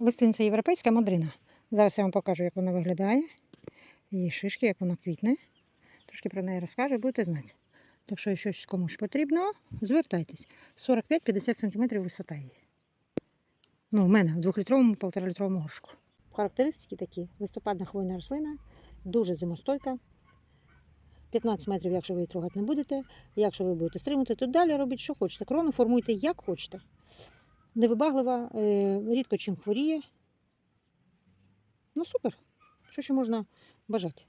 листинця європейська модрина. Зараз я вам покажу, як вона виглядає. Її шишки, як вона квітне. Трошки про неї розкажу, будете знати. Так що, якщо комусь потрібно, звертайтесь. 45-50 см висота її. Ну, в мене в 2-літровому, 1,5-літровому горшку. Характеристики такі: листопадна хвойна рослина, дуже зимостойка. 15 метрів, якщо ви її трогати не будете. Якщо ви будете стримувати, то далі робіть, що хочете. Крону формуйте як хочете. Невибаглива, е, рідко чим хворіє. Ну, супер. Що ще можна бажати?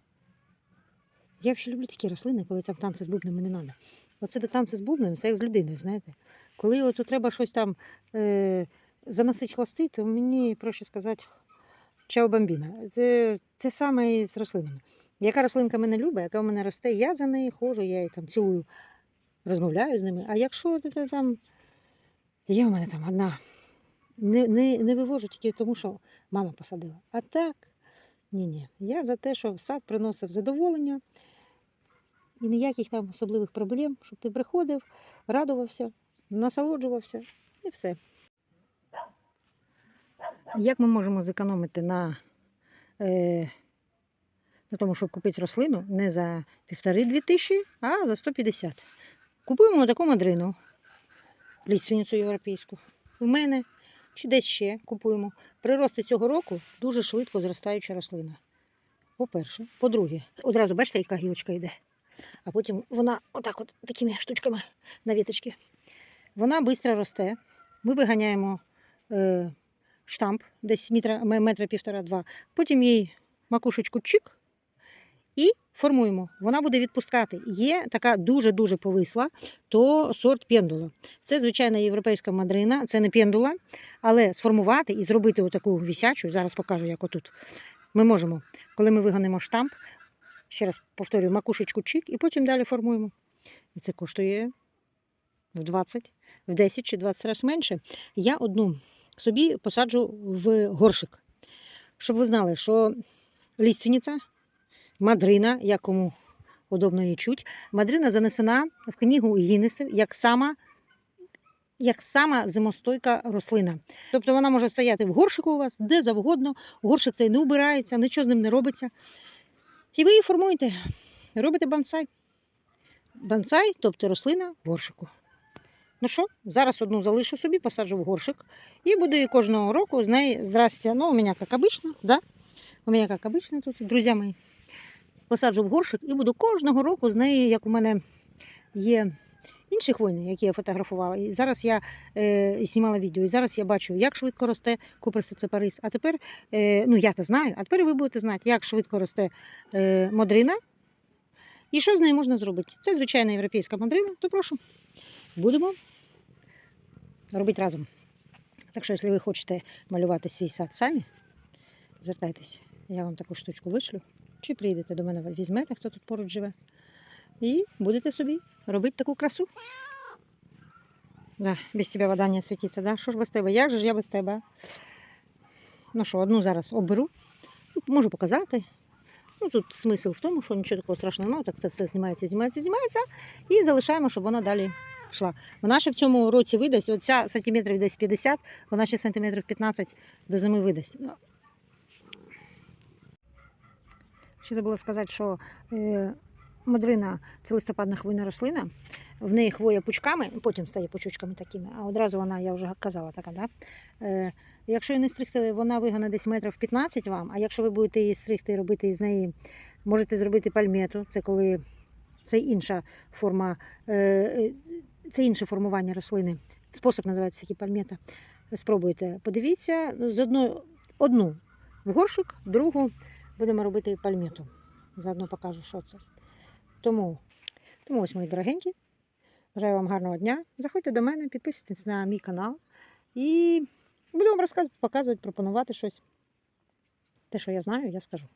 Я взагалі люблю такі рослини, коли там танці з бубнами не треба. Оце де танці з бубнами, це як з людиною, знаєте. Коли от треба щось там е, заносити хвости, то мені проще сказати чао бамбіна. Це те саме і з рослинами. Яка рослинка мене любить, яка в мене росте, я за нею ходжу, я її там цілую, розмовляю з ними. А якщо це там. Є в мене там одна. Не, не, не вивожу тільки тому, що мама посадила. А так, ні-ні. Я за те, щоб сад приносив задоволення і ніяких там особливих проблем, щоб ти приходив, радувався, насолоджувався і все. Як ми можемо зекономити на, е, на тому, щоб купити рослину не за півтори-дві тисячі, а за 150. Купуємо таку мадрину, ліственницю європейську. У мене чи десь ще купуємо. Прирости цього року дуже швидко зростаюча рослина. По-перше. По-друге, одразу бачите, яка гілочка йде. А потім вона отак от такими штучками на віточки. Вона швидко росте. Ми виганяємо е, штамп десь метра, метра півтора-два. Потім їй макушечку чик і формуємо. Вона буде відпускати. Є така дуже-дуже повисла, то сорт пендула. Це звичайна європейська мадрина, це не пендула, але сформувати і зробити отаку вісячу, зараз покажу, як отут. Ми можемо, коли ми вигонимо штамп, ще раз повторюю, макушечку чик, і потім далі формуємо. І це коштує в 20, в 10 чи 20 разів менше. Я одну собі посаджу в горшик. Щоб ви знали, що ліственниця, мадрина, як кому удобно її чуть, мадрина занесена в книгу Гіннесів як сама як сама зимостойка рослина. Тобто вона може стояти в горшику у вас де завгодно, горшик цей не убирається, нічого з ним не робиться. І ви її формуєте, робите бонсай. Бонсай, тобто рослина в горшику. Ну що, зараз одну залишу собі, посаджу в горшик і буду її кожного року з неї, здрасте, ну, у мене як обично, да? У мене як обично тут, друзі мої. Посаджу в горшик і буду кожного року з неї, як у мене є інші хвойні, які я фотографувала. І зараз я е, знімала відео, і зараз я бачу, як швидко росте куприсицепарис. А тепер, е, ну я то знаю, а тепер ви будете знати, як швидко росте е, модрина і що з нею можна зробити. Це звичайна європейська модрина, то прошу, будемо робити разом. Так що, якщо ви хочете малювати свій сад самі, звертайтесь, я вам таку штучку вишлю. Чи прийдете до мене, візьмете, хто тут поруч живе, і будете собі робити таку красу. Да, без тебе вода не світиться, да? Що ж без тебе? Як же ж я без тебе? Ну що, одну зараз оберу, Ну, можу показати. Ну, тут смисл в тому, що нічого такого страшного немає, так це все знімається, знімається, знімається, і залишаємо, щоб вона далі йшла. Вона ще в цьому році видасть, оця сантиметрів десь 50, вона ще сантиметрів 15 до зими видасть. Ну, Ще забула сказати, що е, модрина це листопадна хвойна рослина. В неї хвоя пучками, потім стає пучочками такими, а одразу вона, я вже казала, така, да? Е, якщо її не стригти, вона вигане десь метрів 15 вам, а якщо ви будете її стригти і робити із неї, можете зробити пальмету, це коли це інша форма, е, це інше формування рослини. Спосіб називається такий пальмета. Спробуйте, подивіться, з одну, одну в горшик, другу будемо робити пальмету. Заодно покажу, що це. Тому, тому ось мої дорогенькі. Бажаю вам гарного дня. Заходьте до мене, підписуйтесь на мій канал і буду вам розказувати, показувати, пропонувати щось. Те, що я знаю, я скажу.